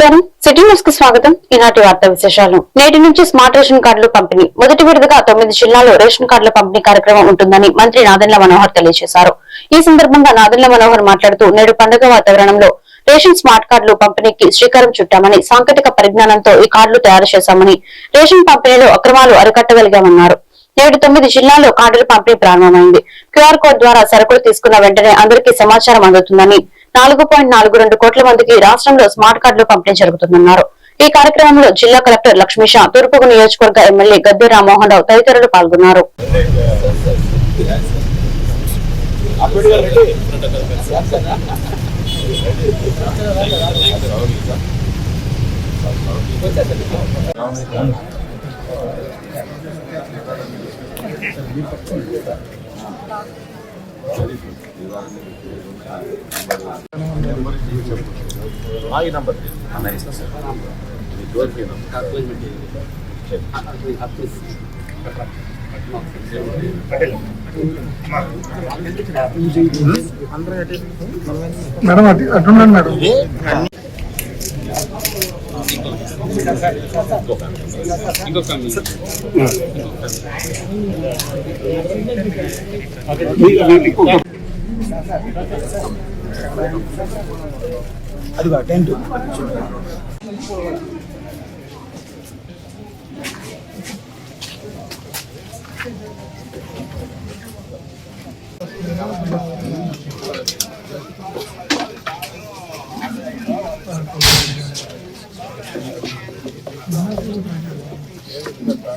నమస్కారం. సిటీ న్యూస్కి స్వాగతం. ఈనాటి వార్తా విశేషాలు. నేటి నుంచి స్మార్ట్ రేషన్ కార్డులు పంపిణీ. మొదటి విడతగా తొమ్మిది జిల్లాల్లో రేషన్ కార్డుల పంపిణీ కార్యక్రమం ఉంటుందని మంత్రి నాదెండ్ల మనోహర్ తెలియజేశారు. ఈ సందర్భంగా నాదెండ్ల మనోహర్ మాట్లాడుతూ నేడు పండుగ వాతావరణంలో రేషన్ స్మార్ట్ కార్డులు పంపిణీకి శ్రీకారం చుట్టామని సాంకేతిక పరిజ్ఞానంతో ఈ కార్డులు తయారు చేశామని రేషన్ పంపిణీలో అక్రమాలు అరికట్టగలిగామన్నారు. నేడు తొమ్మిది జిల్లాల్లో కార్డుల పంపిణీ ప్రారంభమైంది. క్యూఆర్ కోడ్ ద్వారా సరుకులు తీసుకున్న వెంటనే అందరికీ సమాచారం అందుతుందని నాలుగు పాయింట్ నాలుగు రెండు కోట్ల మందికి రాష్ట్రంలో స్మార్ట్ కార్డులు పంపిణీ జరుగుతుందన్నారు. ఈ కార్యక్రమంలో జిల్లా కలెక్టర్ లక్ష్మీషా తూర్పుకు నియోజకవర్గ ఎమ్మెల్యే గద్దె రామ్మోహన్ రావు తదితరులు పాల్గొన్నారు. ఈ నంబర్ అన్న ఇస్తా సార్ మీ డోర్ నంబర్. మేడం అటు అటుండండి మేడం. అది టెంట్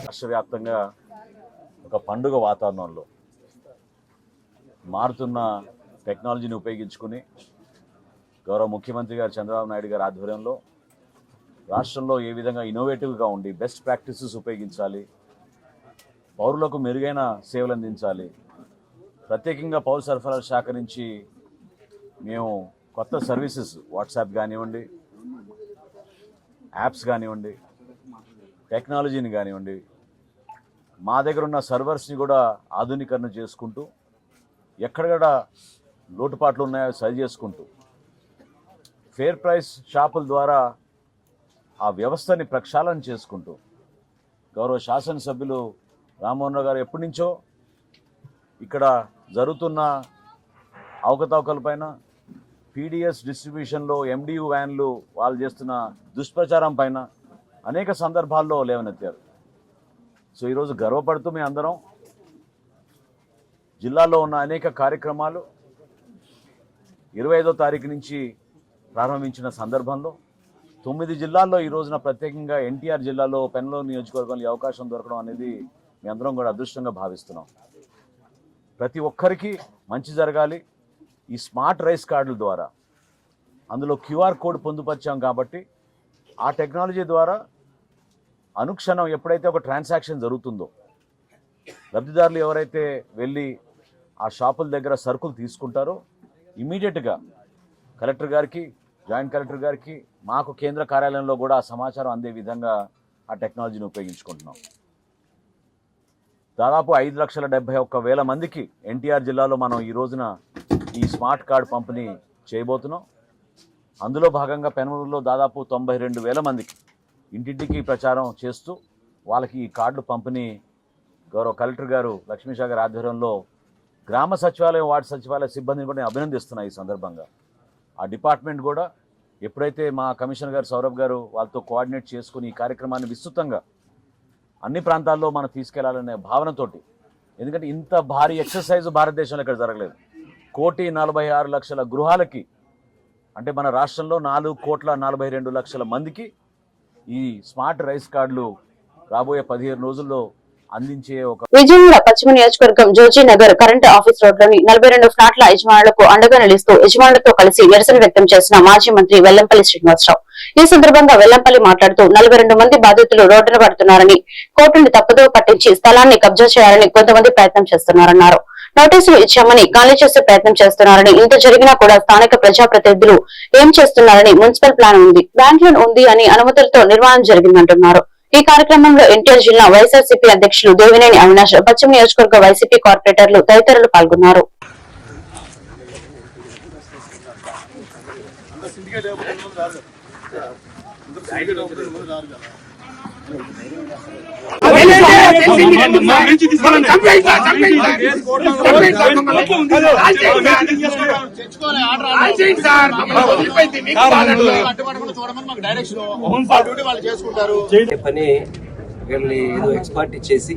రాష్ట్ర వ్యాప్తంగా ఒక పండుగ వాతావరణంలో మారుతున్న టెక్నాలజీని ఉపయోగించుకుని గౌరవ ముఖ్యమంత్రి గారు చంద్రబాబు నాయుడు గారి ఆధ్వర్యంలో రాష్ట్రంలో ఏ విధంగా ఇన్నోవేటివ్గా ఉండి బెస్ట్ ప్రాక్టీసెస్ ఉపయోగించాలి పౌరులకు మెరుగైన సేవలు అందించాలి ప్రత్యేకంగా పౌర సరఫరాల శాఖ నుంచి మేము కొత్త సర్వీసెస్ వాట్సాప్ కానివ్వండి యాప్స్ కానివ్వండి టెక్నాలజీని కానివ్వండి మా దగ్గర ఉన్న సర్వర్స్ని కూడా ఆధునీకరణ చేసుకుంటూ ఎక్కడక్కడ లోటుపాట్లు ఉన్నాయో సరి చేసుకుంటూ. ఫేర్ ప్రైస్ షాపుల ద్వారా ఆ వ్యవస్థని ప్రక్షాళన చేసుకుంటూ గౌరవ శాసనసభ్యులు రామ్మోహన్ రావు గారు ఎప్పటి నుంచో ఇక్కడ జరుగుతున్న అవకతవకలపైన పీడిఎస్ డిస్ట్రిబ్యూషన్లో ఎండియు వ్యాన్లు వాళ్ళు చేస్తున్న దుష్ప్రచారం పైన అనేక సందర్భాల్లో లేవనెత్తారు. సో ఈరోజు గర్వపడుతూ మీ అందరం జిల్లాలో ఉన్న అనేక కార్యక్రమాలు ఇరవై ఐదో తారీఖు నుంచి ప్రారంభించిన సందర్భంలో తొమ్మిది జిల్లాల్లో ఈ రోజున ప్రత్యేకంగా ఎన్టీఆర్ జిల్లాలో పెన్లో నియోజకవర్గంలో అవకాశం దొరకడం అనేది మీ అందరం కూడా అదృష్టంగా భావిస్తున్నాం. ప్రతి ఒక్కరికి మంచి జరగాలి. ఈ స్మార్ట్ రైస్ కార్డుల ద్వారా అందులో క్యూఆర్ కోడ్ పొందుపరిచాం కాబట్టి ఆ టెక్నాలజీ ద్వారా అనుక్షణం ఎప్పుడైతే ఒక ట్రాన్సాక్షన్ జరుగుతుందో లబ్ధిదారులు ఎవరైతే వెళ్ళి ఆ షాపుల దగ్గర సరుకులు తీసుకుంటారో ఇమీడియట్గా కలెక్టర్ గారికి జాయింట్ కలెక్టర్ గారికి మాకు కేంద్ర కార్యాలయంలో కూడా ఆ సమాచారం అందే విధంగా ఆ టెక్నాలజీని ఉపయోగించుకుంటున్నాం. దాదాపు ఐదు లక్షల డెబ్బై ఒక్క వేల మందికి ఎన్టీఆర్ జిల్లాలో మనం ఈ రోజున ఈ స్మార్ట్ కార్డ్ పంపిణీ చేయబోతున్నాం. అందులో భాగంగా పెనమూరులో దాదాపు తొంభై రెండు వేల మందికి ఇంటింటికి ప్రచారం చేస్తూ వాళ్ళకి ఈ కార్డులు పంపిణీ గౌరవ కలెక్టర్ గారు లక్ష్మీషా గారి ఆధ్వర్యంలో గ్రామ సచివాలయం వార్డు సచివాలయ సిబ్బందిని కూడా నేను అభినందిస్తున్నా ఈ సందర్భంగా. ఆ డిపార్ట్మెంట్ కూడా ఎప్పుడైతే మా కమిషనర్ గారు సౌరభ్ గారు వాళ్ళతో కోఆర్డినేట్ చేసుకుని ఈ కార్యక్రమాన్ని విస్తృతంగా అన్ని ప్రాంతాల్లో మనం తీసుకెళ్ళాలనే భావనతోటి ఎందుకంటే ఇంత భారీ ఎక్సర్సైజ్ భారతదేశంలో ఇక్కడ జరగలేదు. కోటి నలభై ఆరు లక్షల గృహాలకి అంటే మన రాష్ట్రంలో నాలుగు కోట్ల నలభై రెండు లక్షల మందికి ఈ స్మార్ట్ రైస్ కార్డులు రాబోయే పదిహేను రోజుల్లో అందించే ఒక విజయవాడ పశ్చిమ నియోజకవర్గం జోజీ నగర్ కరెంట్ ఆఫీస్ రోడ్లోని నలభై రెండు ఫ్లాట్ల యజమానులకు అండగా నిలుస్తూ యజమానులతో కలిసి నిరసన వ్యక్తం చేసిన మాజీ మంత్రి వెల్లంపల్లి శ్రీనివాసరావు. ఈ సందర్భంగా వెల్లంపల్లి మాట్లాడుతూ నలభై రెండు మంది బాధితులు రోడ్డున పడుతున్నారని కోర్టుని తప్పుదో పట్టించి స్థలాన్ని కబ్జా చేయాలని కొంతమంది ప్రయత్నం చేస్తున్నారన్నారు. నోటీసులు ఇచ్చామని ఖాళీ చేసే ప్రయత్నం చేస్తున్నారని ఇంత జరిగినా కూడా స్థానిక ప్రజాప్రతినిధులు ఏం చేస్తున్నారని మున్సిపల్ ప్లాన్ ఉంది బ్యాంక్ లోన్ ఉంది అని అనుమతులతో నిర్మాణం జరిగిందంటున్నారు. ఈ కార్యక్రమంలో ఎన్టీఆర్ జిల్లా వైఎస్ఆర్సీపీ అధ్యక్షులు దేవినేని అవినాష్ పశ్చిమ నియోజకవర్గ వైసీపీ కార్పొరేటర్లు తదితరులు పాల్గొన్నారు. పని వీళ్ళని ఏదో ఎక్స్పర్ట్ ఇచ్చేసి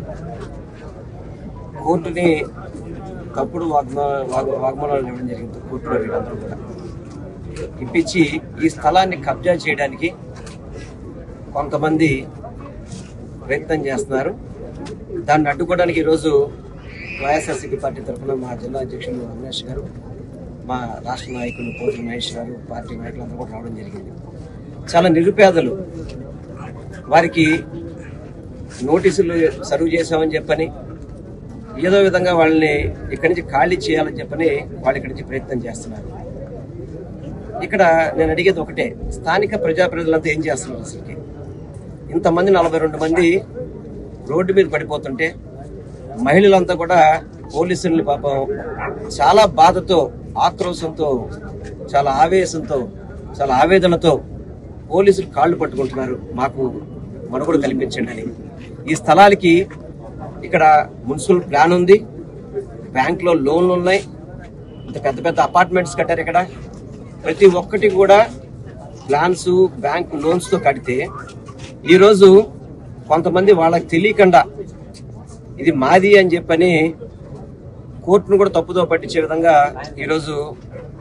కోర్టుని తప్పుడు వాగ్మా వాగ్మానాలు ఇవ్వడం జరిగింది. కోర్టులో వీళ్ళందరూ కూడా. ఇప్పించి ఈ స్థలాన్ని కబ్జా చేయడానికి కొంతమంది ప్రయత్నం చేస్తున్నారు. దాన్ని అడ్డుకోవడానికి ఈరోజు వైఎస్ఆర్సీపీ పార్టీ తరఫున మా జిల్లా అధ్యక్షులు అవినాష్ గారు మా రాష్ట్ర నాయకులు పోటీ మహేష్ గారు పార్టీ నాయకులు అందరూ కూడా రావడం జరిగింది. చాలా నిరుపేదలు. వారికి నోటీసులు సర్వ్ చేశామని చెప్పని ఏదో విధంగా వాళ్ళని ఇక్కడి నుంచి ఖాళీ చేయాలని చెప్పని వాళ్ళు ఇక్కడి నుంచి ప్రయత్నం చేస్తున్నారు. ఇక్కడ నేను అడిగేది ఒకటే స్థానిక ప్రజాప్రతినిధులంతా ఏం చేస్తున్నారు అసలుకి? ఇంతమంది నలభై రెండు మంది రోడ్డు మీద పడిపోతుంటే మహిళలంతా కూడా పోలీసుల్ని పాపం చాలా బాధతో ఆక్రోశంతో చాలా ఆవేశంతో చాలా ఆవేదనతో పోలీసులు కాళ్ళు పట్టుకుంటున్నారు. మాకు మనుగడ కల్పించండి అని. ఈ స్థలాలకి ఇక్కడ మున్సిపల్ ప్లాన్ ఉంది. బ్యాంక్లో లోన్లు ఉన్నాయి. ఇంత పెద్ద పెద్ద అపార్ట్మెంట్స్ కట్టారు ఇక్కడ. ప్రతి ఒక్కటి కూడా ప్లాన్స్ బ్యాంక్ లోన్స్తో కడితే ఈరోజు కొంతమంది వాళ్ళకి తెలియకుండా ఇది మాది అని చెప్పని కోర్టును కూడా తప్పుదో పట్టించే విధంగా ఈరోజు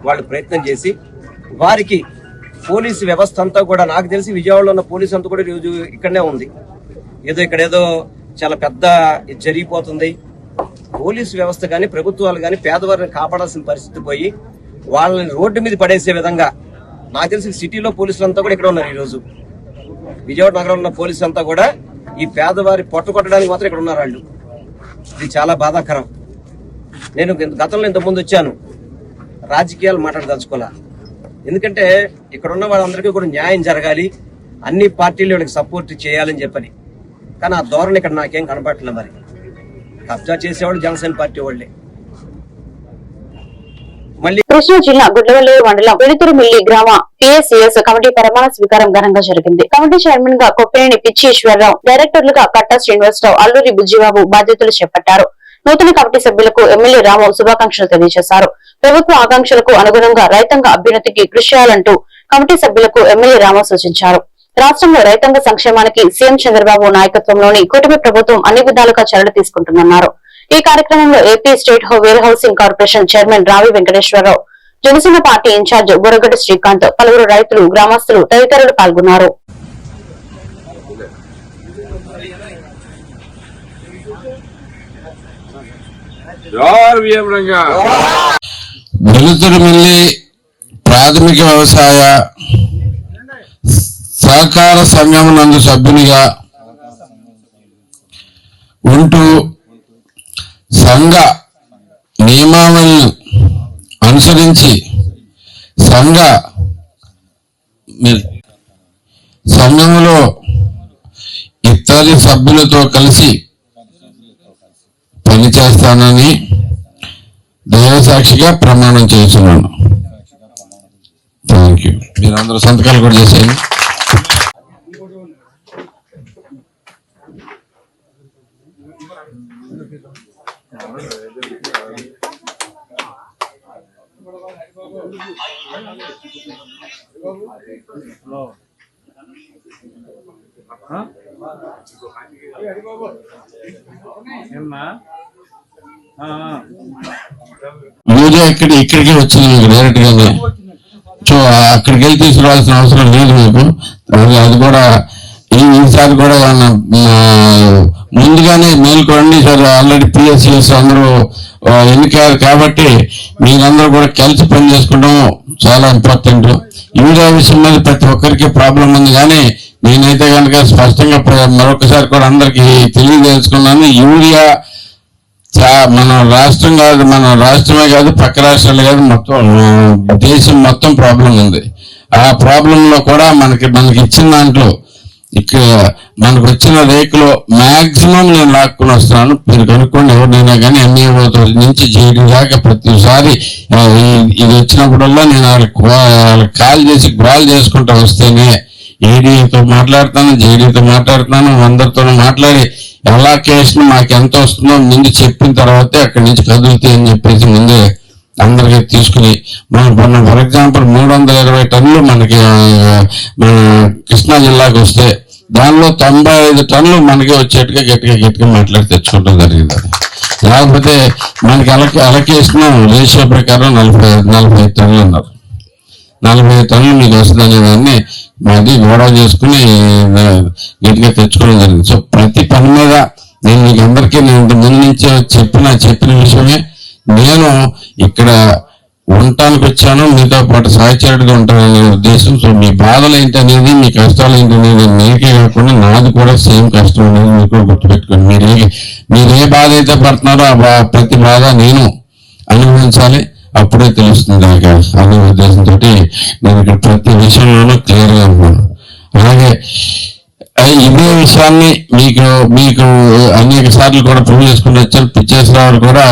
వాళ్ళు ప్రయత్నం చేసి వారికి పోలీసు వ్యవస్థ అంతా కూడా నాకు తెలిసి విజయవాడలో ఉన్న పోలీసు అంతా కూడా ఈరోజు ఇక్కడనే ఉంది. ఏదో ఇక్కడ ఏదో చాలా పెద్ద జరిగిపోతుంది. పోలీసు వ్యవస్థ కానీ ప్రభుత్వాలు కానీ పేదవారిని కాపాడాల్సిన పరిస్థితి పోయి వాళ్ళని రోడ్డు మీద పడేసే విధంగా నాకు తెలిసి సిటీలో పోలీసులు అంతా కూడా ఇక్కడ ఉన్నారు ఈరోజు. విజయవాడ నగరంలో ఉన్న పోలీసులు అంతా కూడా ఈ పేదవారి పొట్ట కొట్టడానికి మాత్రం ఇక్కడ ఉన్నారు వాళ్ళు. ఇది చాలా బాధాకరం. నేను ఇంత- గతంలో ఇంతకుముందు ముందు వచ్చాను. రాజకీయాలు మాట్లాడదలుచుకోలే ఎందుకంటే ఇక్కడ ఉన్న వాళ్ళందరికీ కూడా న్యాయం జరగాలి. అన్ని పార్టీలు వీళ్ళకి సపోర్ట్ చేయాలని చెప్పని. కానీ ఆ ధోరణి ఇక్కడ నాకేం కనపడట్లేదు మరి. కబ్జా చేసేవాళ్ళు జనసేన పార్టీ వాళ్ళే. కృష్ణా జిల్లా గుడ్డవల్లూరు మండలం వెలుతురుమిల్లి గ్రామ పిఎస్సిఎస్ కమిటీ ప్రమాణ స్వీకారం ఘనంగా జరిగింది. కమిటీ చైర్మన్గా కొప్పేని పిచ్చి ఈశ్వరరావు డైరెక్టర్లుగా కట్టా శ్రీనివాసరావు అల్లూరి బుజ్జిబాబు బాధ్యతలు చేపట్టారు. నూతన కమిటీ సభ్యులకు ఎమ్మెల్యే రాము శుభాకాంక్షలు తెలియజేశారు. ప్రభుత్వ ఆకాంక్షలకు అనుగుణంగా రైతాంగ అభ్యున్నతికి కృషి చేయాలంటూ కమిటీ సభ్యులకు ఎమ్మెల్యే రాము సూచించారు. రాష్ట్రంలో రైతాంగ సంక్షేమానికి సీఎం చంద్రబాబు నాయకత్వంలోని కూటమి ప్రభుత్వం అన్ని విధాలుగా చర్యలు తీసుకుంటుందన్నారు. ఈ కార్యక్రమంలో AP state warehousing corporation chairman Ravi Venkateswararao Janasena party in-charge Burragadda Srikanth పలువురు రైతులు గ్రామస్తులు తదితరులు పాల్గొన్నారు. వెలుతురుమిల్లి ప్రాథమిక వ్యవసాయ సహకార సంఘం నందు సభ్యునిగా ఉంటూ సంఘ నియమావళిని అనుసరించి సంఘ సంఘంలో ఇతర సభ్యులతో కలిసి పనిచేస్తానని దైవసాక్షిగా ప్రమాణం చేస్తున్నాను. థ్యాంక్ యూ మీరందరూ సంతకాలు కూడా చేసేయండి. రోజా ఇక్కడ ఇక్కడికే వచ్చింది మీకు డైరెక్ట్గా సో అక్కడికి వెళ్ళి తీసుకురావాల్సిన అవసరం లేదు మీకు. అది కూడా ఈ- ఈసారి కూడా ముందుగానే మేల్కోండి సార్. ఆల్రెడీ పిఎస్సిఎస్ అందరూ ఆ, ఎన్నికయ్యారు కాబట్టి మీరందరూ కూడా కలిసి పని చేసుకోవడం చాలా ఇంపార్టెంట్. యూరియా విషయం మీద ప్రతి ఒక్కరికి ప్రాబ్లం ఉంది కానీ నేనైతే కనుక స్పష్టంగా ప్ర- మరొకసారి కూడా అందరికి తెలియజేసుకున్నాను. యూరియా చా- మన రాష్ట్రం కాదు మన రాష్ట్రమే కాదు పక్క రాష్ట్రాలు కాదు మొత్తం దేశం మొత్తం ప్రాబ్లం ఉంది. ఆ ప్రాబ్లంలో కూడా మనకి మనకి ఇచ్చిన దాంట్లో ఇక్కడ మనకు వచ్చిన రేకులో మాక్సిమం నేను లాక్కుని వస్తున్నాను మీరు కనుక్కోండి ఎవరినైనా కానీ ఎంఏ నుంచి జేడీ దాకా ప్రతిసారి ఇది వచ్చినప్పుడల్లా నేను వాళ్ళకి వాళ్ళకి కాల్ చేసి కాల్ చేసుకుంటూ వస్తేనే ఏడీతో మాట్లాడుతాను జేడీతో మాట్లాడుతాను అందరితో మాట్లాడి ఎలా కేసును మాకు ఎంత వస్తుందో ముందు చెప్పిన తర్వాతే అక్కడి నుంచి కదులుతాయి అని చెప్పేసి ముందే అందరికీ తీసుకుని మనం మొన్న ఫర్ ఎగ్జాంపుల్ మూడు వందల ఇరవై టన్నులు మనకి మన కృష్ణా జిల్లాకు వస్తే దానిలో తొంభై ఐదు టన్నులు మనకి వచ్చేట్టుగా గట్టిగా గట్టిగా మాట్లాడి తెచ్చుకోవడం జరిగింది లేకపోతే మనకి అలకి అలకేసిన రేషియో ప్రకారం నలభై నలభై ఐదు టన్నులు ఉన్నారు. నలభై ఐదు టన్నులు మీకు వస్తుందనే దాన్ని మాది గొడవ చేసుకుని గట్టిగా తెచ్చుకోవడం జరిగింది. సో ప్రతి పని మీద నేను మీకు అందరికీ నేను ఇంత ముందు నుంచే చెప్పిన చెప్పిన విషయమే. నేను ఇక్కడ ఉండటానికి వచ్చాను మీతో పాటు సహచరుడిగా ఉంటాననే ఉద్దేశం. సో మీ బాధలు ఏంటి అనేది మీ కష్టాలు ఏంటి అనేది మీకే కాకుండా నాది కూడా సేమ్ కష్టం అనేది మీరు కూడా గుర్తుపెట్టుకోండి. మీరు ఏ మీరు ఏ బాధ అయితే పడుతున్నారో ఆ ప్రతి బాధ నేను అనుభవించాలి. అప్పుడే తెలుస్తుంది నాకు అనే ఉద్దేశంతో నేను ఇక్కడ ప్రతి విషయంలోనూ క్లియర్గా ఉన్నాను. అలాగే ఇదే విషయాన్ని మీకు మీకు అనేక సార్లు కూడా ప్రూవ్ చేసుకుని వచ్చారు రావడం కూడా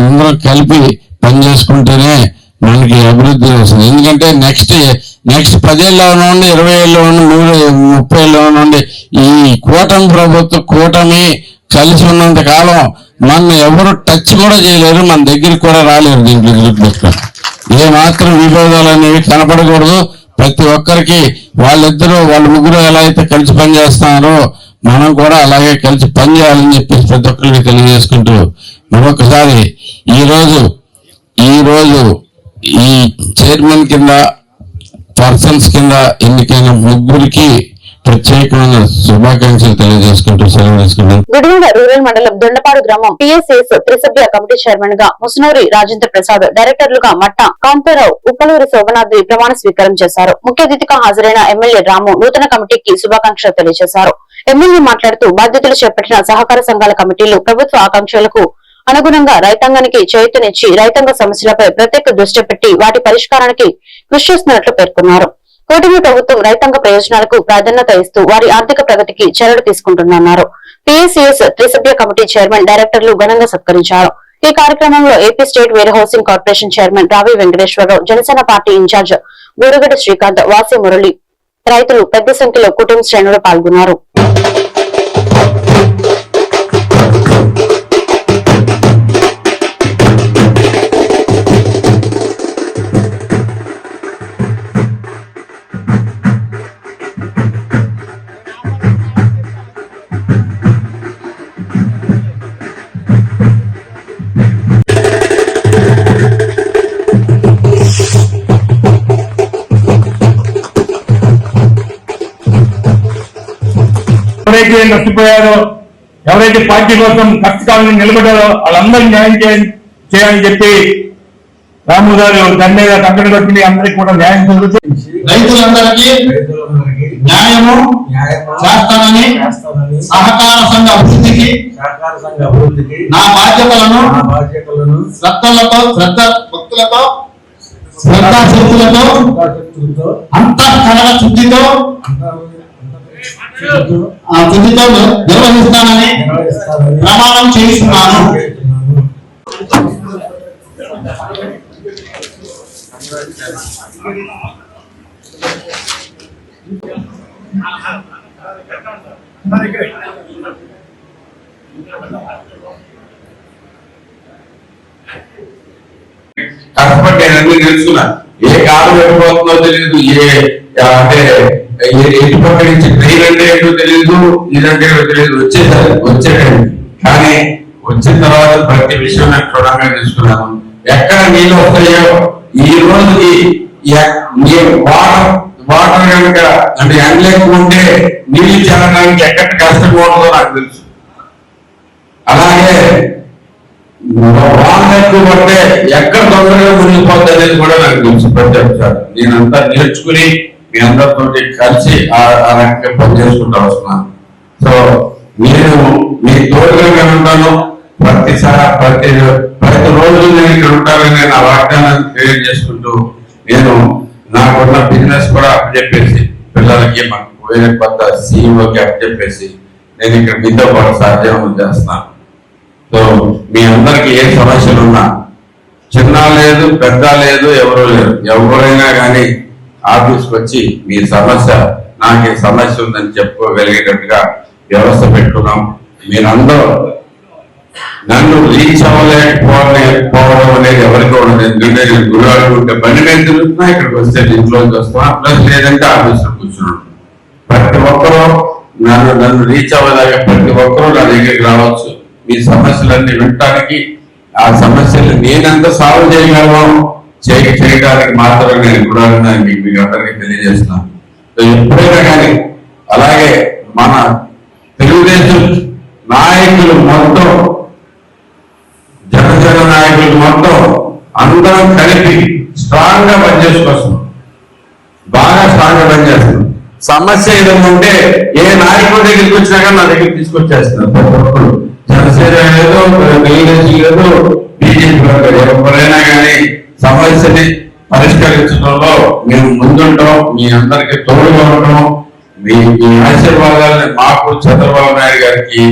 అందరం కలిపి పని చేసుకుంటేనే మనకి అభివృద్ధి వస్తుంది. ఎందుకంటే నెక్స్ట్ నెక్స్ట్ పదేళ్ళలో నుండి ఇరవై ఏళ్ళలో నుండి మూడు ముప్పై ఏళ్ళలో నుండి ఈ కూటమి ప్రభుత్వం కూటమి కలిసి ఉన్నంత కాలం మన ఎవరు టచ్ కూడా చేయలేరు మన దగ్గరికి కూడా రాలేరు దీంట్లో ఏ మాత్రం విభేదాలు అనేవి కనపడకూడదు. ప్రతి ఒక్కరికి వాళ్ళిద్దరూ వాళ్ళ ముగ్గురు ఎలా అయితే కలిసి పనిచేస్తున్నారో మనం కూడా అలాగే కలిసి పనిచేయాలని చెప్పేసి ప్రతి ఒక్కరికి తెలియజేసుకుంటూ మరొకసారి ఈరోజు ఈరోజు ఈ చైర్మన్ కింద పర్సన్స్ కింద ఎన్నికైన ముగ్గురికి ప్రత్యేకమైన శుభాకాంక్షలు తెలియజేసుకుంటూ సెలవు తీసుకున్నాను గుడివాడ రూరల్ మండలం దొండపాడు గ్రామం పిఎస్ఎస్ త్రిసభ్య కమిటీ చైర్మన్గా ముసునూరి రాజేంద్ర ప్రసాద్ డైరెక్టర్లుగా మట్ట కాంతారావు ఉప్పలూరి శోభనాథ్ ప్రమాణ స్వీకారం చేశారు. ముఖ్య అతిథిగా హాజరైన ఎమ్మెల్యే రాము నూతన కమిటీకి శుభాకాంక్షలు తెలియజేశారు. ఎమ్మెల్యే మాట్లాడుతూ బాధ్యతలు చేపట్టిన సహకార సంఘాల కమిటీలు ప్రభుత్వ ఆకాంక్షలకు అనుగుణంగా రైతాంగానికి చేతునిచ్చి రైతాంగ సమస్యలపై ప్రత్యేక దృష్టి పెట్టి వాటి పరిష్కారానికి కృషి చేస్తున్నట్లు పేర్కొన్నారు. కూటమి ప్రభుత్వం రైతాంగ ప్రయోజనాలకు ప్రాధాన్యత ఇస్తూ వారి ఆర్థిక ప్రగతికి చర్యలు తీసుకుంటున్నారు పిఎస్సిఎస్ త్రిసభ్య కమిటీ చైర్మన్ డైరెక్టర్లు ఘనంగా సత్కరించారు. ఈ కార్యక్రమంలో AP state warehousing corporation chairman Ravi Venkateswararao Janasena party in-charge Gurugada Srikanth వాసి మురళి రైతులు పెద్ద సంఖ్యలో కుటుంబ శ్రేణులు పాల్గొన్నారు. ఎవరైతే పార్టీ కోసం కష్టకాలను నిలబడ్డారో వాళ్ళందరూ న్యాయం చేయ- చేయాలని చెప్పి రాము గారు దాని మీద కంకణ కొట్టి అందరికి కూడా న్యాయం జరుగుతుంది. రైతులందరికీ న్యాయము చేస్తానని సహకార సంఘ అభివృద్ధికి నా బాధ్యతలను శ్రద్ధలతో శ్రద్ధ భక్తులతో శ్రద్ధాశక్తులతో అంతఃకరణ శుద్ధితో ఆ శుద్ధితో నిర్వహిస్తానని ప్రమాణం చేస్తున్నాను కష్టపడి నేను అన్ని ఏ కాలం వెళ్ళిపోతుందో తెలియదు. ఏ అంటే ఎటువంటి నుంచి ట్రైన్ అంటే ఏంటో తెలియదు ఇదంటే తెలియదు వచ్చేసారు వచ్చేటండి కానీ వచ్చిన తర్వాత ప్రతి విషయం నాకు క్షుణ్ణంగా తెలుసుకున్నాను. ఎక్కడ నీళ్ళు వస్తాయో ఈ రోజుకి వాటర్ వాటర్ కనుక అంటే ఎండ ఎక్కువ ఉంటే నీళ్ళు చేరడానికి ఎక్కడ కష్టంగా ఉంటుందో నాకు తెలుసు. అలాగే వాన పడితే ఎక్కడ తొందరగా మునిగిపోద్ది అనేది కూడా నాకు తెలుసు ప్రతి ఒక్కసారి. నేనంతా నేర్చుకుని మీ అందరితో కలిసి ఆ రకంగా పనిచేసుకుంటూ వస్తున్నాను సో నేను మీ తోడుగా ఉంటాను. ప్రతిసారి ప్రతి ప్రతి రోజు నేను ఇక్కడ ఉంటానని నేను ఆ వాగ్దానాన్ని తెలియజేసుకుంటూ నేను నాకున్న బిజినెస్ కూడా అప్పచెప్పేసి పిల్లలకి మాకు వేరే కొత్త సీఈఓకి అప్పచెప్పేసి నేను ఇక్కడ మీతో పాటు సాధ్యం చేస్తున్నాను సో మీ అందరికి ఏ సమస్యలు ఉన్నా చిన్న లేదు పెద్ద లేదు ఎవరు లేరు. ఎవరైనా కానీ ఆఫీస్కి వచ్చి మీ సమస్య నాకు ఈ సమస్య ఉందని చెప్పుకోగలిగేటట్టుగా వ్యవస్థ పెట్టుకున్నాం. మీరందరూ నన్ను రీచ్ అవ్వలేకపోవడం అనేది ఎవరికి ఉండదు. ఎందుకంటే నేను గురువాడు ఉంటే బండి మీద తిరుగుతున్నా ఇక్కడికి వస్తే ఇంట్లోకి వస్తున్నా ప్లస్ లేదంటే ఆఫీస్లో కూర్చున్నాను. ప్రతి ఒక్కరూ నన్ను నన్ను రీచ్ అవ్వలేక ప్రతి ఒక్కరూ నా దగ్గరికి రావచ్చు. మీ సమస్యలన్నీ వినటానికి ఆ సమస్యలు నేనెంత సాల్వ్ చేయగలను? చేయడానికి మాత్రమే నేను కూడా మీకు మీకు అందరికీ తెలియజేస్తున్నాను ఎప్పుడైనా కానీ అలాగే మన తెలుగుదేశం నాయకులు మొత్తం జనసేన నాయకులు మొత్తం అందరం కలిపి స్ట్రాంగ్గా పనిచేసుకొస్తున్నాం బాగా స్ట్రాంగ్గా పనిచేస్తున్నాం. సమస్య ఏదైనా ఉంటే ఏ నాయకుడి దగ్గరికి వచ్చినా కానీ నా దగ్గరికి తీసుకొచ్చేస్తున్నారు. ప్రతి ఒక్కరు. జనసేన లేదు తెలుగుదేశం లేదు బీజేపీ ఎవరైనా కానీ సమస్యని పరిష్కరించడంలో మేము ముందుంటాం మీ అందరికి తోడుగా ఉండటం మీ మీ ఆశీర్వాదాలని మాకు చంద్రబాబు నాయుడు గారికి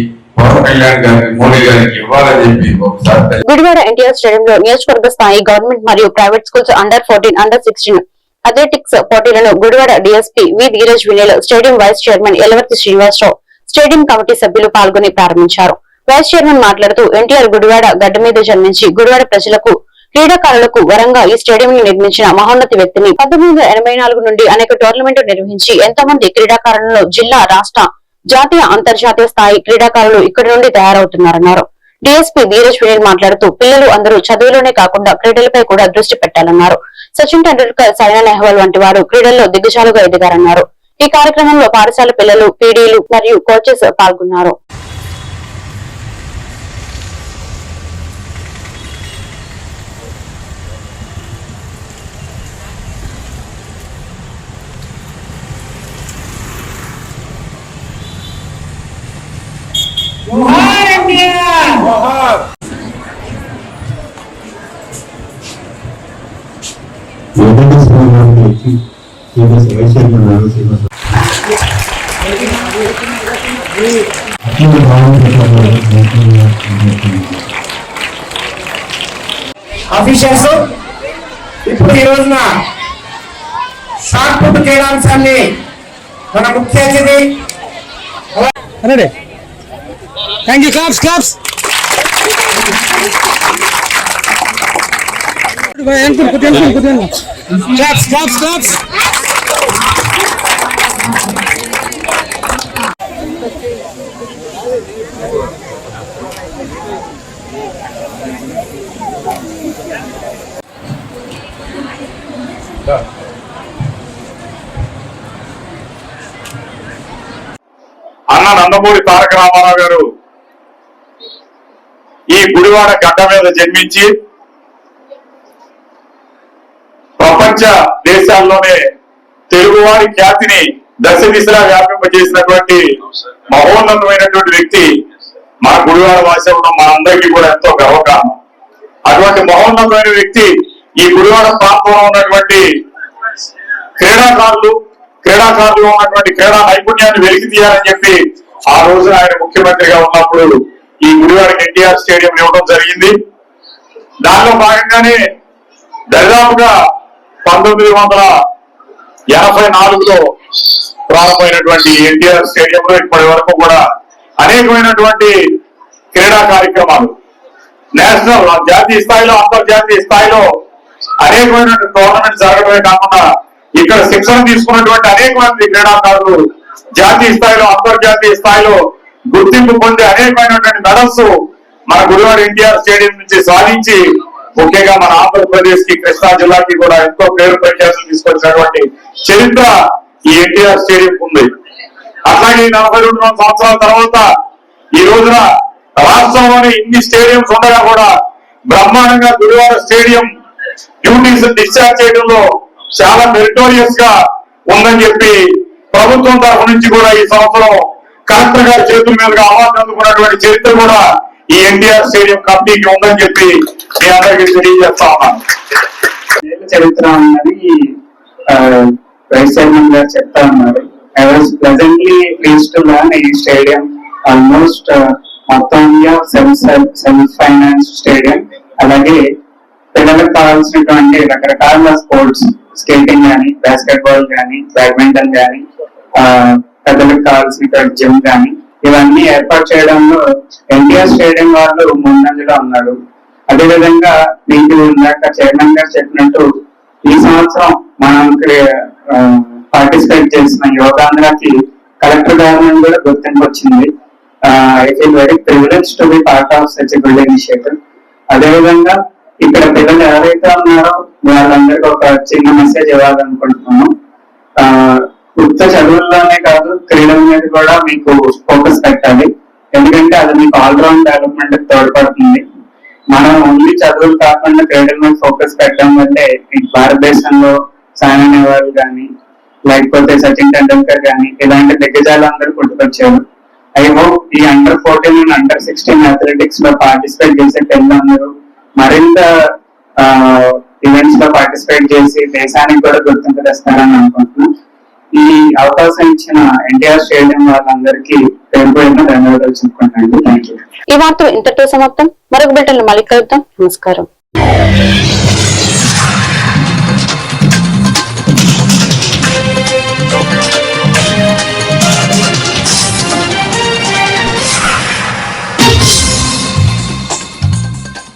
గుడివాడ ఎన్టీఆర్ స్టేడియంలో నియోజకవర్గ స్థాయి గవర్నమెంట్ మరియు private schools under fourteen under sixteen athletics పోటీలను Gudivada DSP V Dheeraj వినేలు stadium vice chairman Elavarthi Srinivasarao stadium committee సభ్యులు పాల్గొని ప్రారంభించారు. వైస్ చైర్మన్ మాట్లాడుతూ ఎన్టీఆర్ గుడివాడ గడ్డ మీద జన్మించి గుడివాడ ప్రజలకు క్రీడాకారులకు వరంగా ఈ స్టేడియం నిర్మించిన మహోన్నత వ్యక్తిని పంతొమ్మిది వందల ఎనభై నాలుగు నుండి అనేక టోర్నమెంట్లు నిర్వహించి ఎంతో మంది క్రీడాకారులను జిల్లా రాష్ట్ర జాతీయ అంతర్జాతీయ స్థాయి క్రీడాకారులు ఇక్కడి నుండి తయారవుతున్నారన్నారు. డిఎస్పీ ధీరజ్ వినీల్ మాట్లాడుతూ పిల్లలు అందరూ చదువులోనే కాకుండా క్రీడలపై కూడా దృష్టి పెట్టాలన్నారు. సచిన్ టెండూల్కర్ సైనా నెహ్వాల్ వంటి వారు క్రీడల్లో దిగ్గజాలుగా ఎదిగారన్నారు. ఈ కార్యక్రమంలో పాఠశాల పిల్లలు పీడీలు మరియు కోచెస్ పాల్గొన్నారు. ఆఫీషియల్స్ ఇప్పుడు ఈ రోజున షార్ట్ పుట్ క్రీడాంశాన్ని మన ముఖ్య అతిథి thank you claps claps claps claps claps అన్న నందమూరి తారక రామారావు గారు ఈ గుడివాడ గడ్డ మీద జన్మించి ప్రపంచ దేశాల్లోనే తెలుగువారి ఖ్యాతిని దశ దిశలా వ్యాపింపజేసినటువంటి మహోన్నతమైనటువంటి వ్యక్తి మన గుడివాడ వాసి ఉండడం మనందరికీ కూడా ఎంతో గర్వకారణం. అటువంటి మహోన్నతమైన వ్యక్తి ఈ గుడివాడ ప్రాంతంలో ఉన్నటువంటి క్రీడాకారులు క్రీడాకారులు ఉన్నటువంటి క్రీడా నైపుణ్యాన్ని వెలికి తీయాలని చెప్పి ఆ రోజున ఆయన ముఖ్యమంత్రిగా ఉన్నప్పుడు ఈ గుడివాడ ఎన్టీఆర్ స్టేడియం ఇవ్వడం జరిగింది. దానిలో భాగంగానే దరిదాపుగా పంతొమ్మిది వందల ఎనభై నాలుగులో ప్రారంభమైనటువంటి ఎన్టీఆర్ స్టేడియంలో ఇప్పటి వరకు కూడా అనేకమైనటువంటి క్రీడా కార్యక్రమాలు నేషనల్ జాతీయ స్థాయిలో అంతర్జాతీయ స్థాయిలో అనేకమైనటువంటి టోర్నమెంట్ జరగడమే కాకుండా ఇక్కడ శిక్షణ తీసుకున్నటువంటి అనేక మంది క్రీడాకారులు జాతీయ స్థాయిలో అంతర్జాతీయ స్థాయిలో గుర్తింపు పొంది అనేకమైనటువంటి మెడల్స్ మన గుడివాడ ఎన్టీఆర్ స్టేడియం నుంచి సాధించి ముఖ్యంగా మన ఆంధ్రప్రదేశ్కి కృష్ణా జిల్లాకి కూడా ఎంతో పేరు ప్రఖ్యాతులు తీసుకొచ్చినటువంటి చరిత్ర ఈ ఎన్టీఆర్ స్టేడియం ఉంది. అట్లాగే ఈ నలభై రెండు సంవత్సరాల తర్వాత ఈ రోజున రాష్ట్రంలోని ఇన్ని స్టేడియంస్ ఉండగా కూడా బ్రహ్మాండంగా గురువార స్టేడియం డ్యూటీస్ డిశ్చార్జ్ చేయడంలో చాలా మెరిటోరియస్గా ఉందని చెప్పి ప్రభుత్వం తరఫు నుంచి కూడా ఈ సంవత్సరం కలెక్టర్ గారి చేతుల మీదుగా అవార్డు అందుకున్నటువంటి చరిత్ర కూడా ఈ ఎన్టీఆర్ స్టేడియం కంపెనీకి ఉందని చెప్పి మీ అందరికీ తెలియజేస్తా ఉన్నాను చరిత్ర అన్నది వైస్ చైర్మన్ గారు చెప్తా ఉన్నారు. I was presently please to ఈ స్టేడియం. ఆల్మోస్ట్ మొత్తం India self self finance stadium. అలాగే పిల్లలకు కావాల్సినటువంటి రకరకాల స్పోర్ట్స్ స్కేటింగ్ కానీ బాస్కెట్ బాల్ కానీ బ్యాడ్మింటన్ కానీ పెద్దలకు కావాల్సిన జిమ్ కానీ ఇవన్నీ ఏర్పాటు చేయడంలో ఎన్టీఆర్ స్టేడియం వాళ్ళు ముందంజలో ఉన్నారు. అదేవిధంగా మీకు ఇందాక చైర్మన్ గారు చెప్పినట్టు ఈ సంవత్సరం మనం పార్టిసిపేట్ చేసిన యోగాంధ్రకి కలెక్టర్ గారి నుండి కూడా గుర్తింపు వచ్చింది. I feel very privilege to be part of such good initiative అదేవిధంగా ఇక్కడ పిల్లలు ఎవరైతే ఉన్నారో వాళ్ళందరికీ ఒక చిన్న మెసేజ్ ఇవ్వాలనుకుంటున్నాను. ఆ, ఉత్త చదువుల్లోనే కాదు క్రీడల మీద కూడా మీకు ఫోకస్ పెట్టాలి. ఎందుకంటే అది మీకు ఆల్రౌండ్ డెవలప్మెంట్ తోడ్పడుతుంది. మనం ఓన్లీ చదువులు కాకుండా క్రీడల మీద ఫోకస్ పెట్టడం వల్లే ఈ భారతదేశంలో సాయినా నెహ్వాల్ కానీ లేకపోతే సచిన్ టెండూల్కర్ కానీ ఇలాంటి దిగ్గజాలు అందరూ పుట్టుకొచ్చారు ఐ హోప్ ఈ under fourteen and under sixteen అథ్లెటిక్స్లో participate చేసే పిల్లలందరూ మరింత ఈవెంట్స్లో పార్టిసిపేట్ చేసి దేశానికి కూడా గుర్తింపు తెస్తారని అనుకుంటున్నాను. ఈ అవకాశం ఇచ్చిన ఎన్టీఆర్ స్టేడియం వాళ్ళందరికీ పేరు పేరున ధన్యవాదాలు చెప్పుకుంటాను థ్యాంక్ యూ ఈ వార్తలు ఇంతటితో సమాప్తం. మరొక బిడ్డలు మళ్ళీ కలుద్దాం. నమస్కారం.